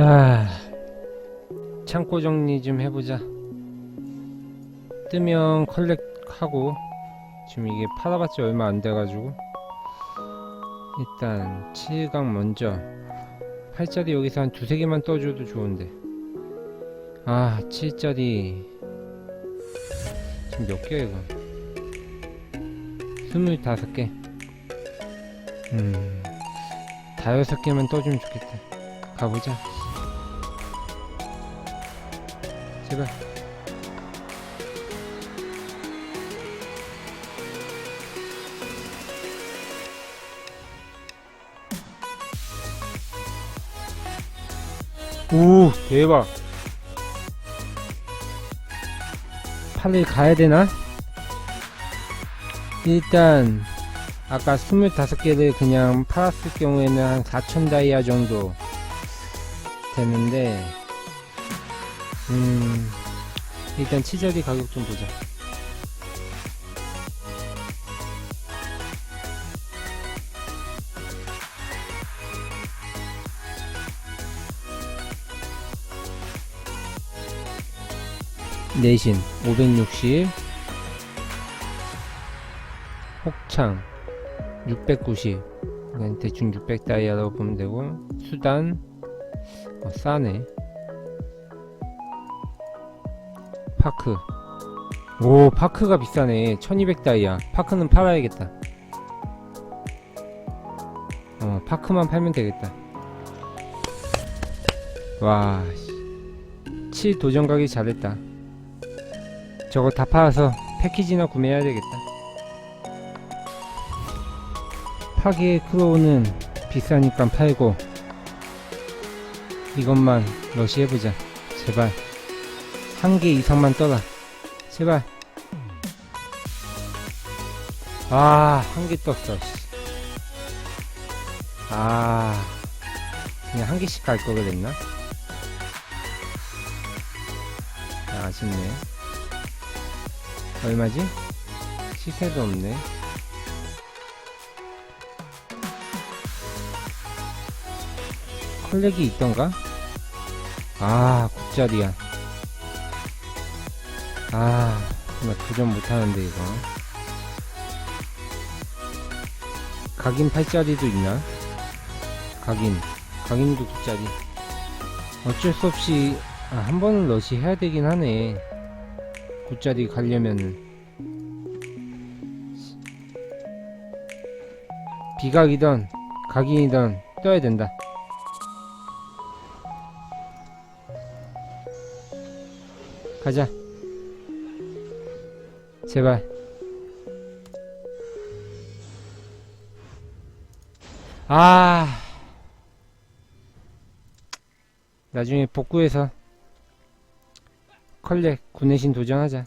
아, 창고 정리 좀 해보자. 뜨면 컬렉하고 지금 이게 팔아봤자 얼마 안 돼가지고. 일단 7강 먼저. 8짜리 여기서 한 두세 개만 떠줘도 좋은데. 아 7짜리. 지금 몇 개야 이거? 25개. 음 다여섯 개만 떠주면 좋겠다. 가보자 제발 오 대박 팔일 가야 되나? 일단 아까 25개를 그냥 팔았을 경우에는 한 4천 다이아 정도 되는데 음. 일단 치저리 가격 좀 보자. 내신 560 혹창 690 그냥 대충 600 다이아라고 보면 되고 수단 어, 싸네 파크. 오 파크가 비싸네. 1200 다이아. 파크는 팔아야겠다. 어 파크만 팔면 되겠다. 와7 도전 가기 잘했다. 저거 다 팔아서 패키지나 구매해야 되겠다. 파괴 크로우는 비싸니까 팔고 이것만 러시 해보자. 제발 한 개 이상만 떠라 제발 아 한 개 떴어 씨. 아 그냥 한 개씩 갈걸 그랬나 아, 아쉽네 얼마지? 시세도 없네 컬렉이 있던가? 아, 굿자리야. 아, 나 도전 못하는데, 이거. 각인 8짜리도 있나? 각인. 각인도 9짜리. 어쩔 수 없이, 아, 한 번은 러시 해야 되긴 하네. 9짜리 가려면은. 비각이던, 각인이던, 떠야 된다. 가자. 제발. 아. 나중에 복구해서 컬렉 구내신 도전하자.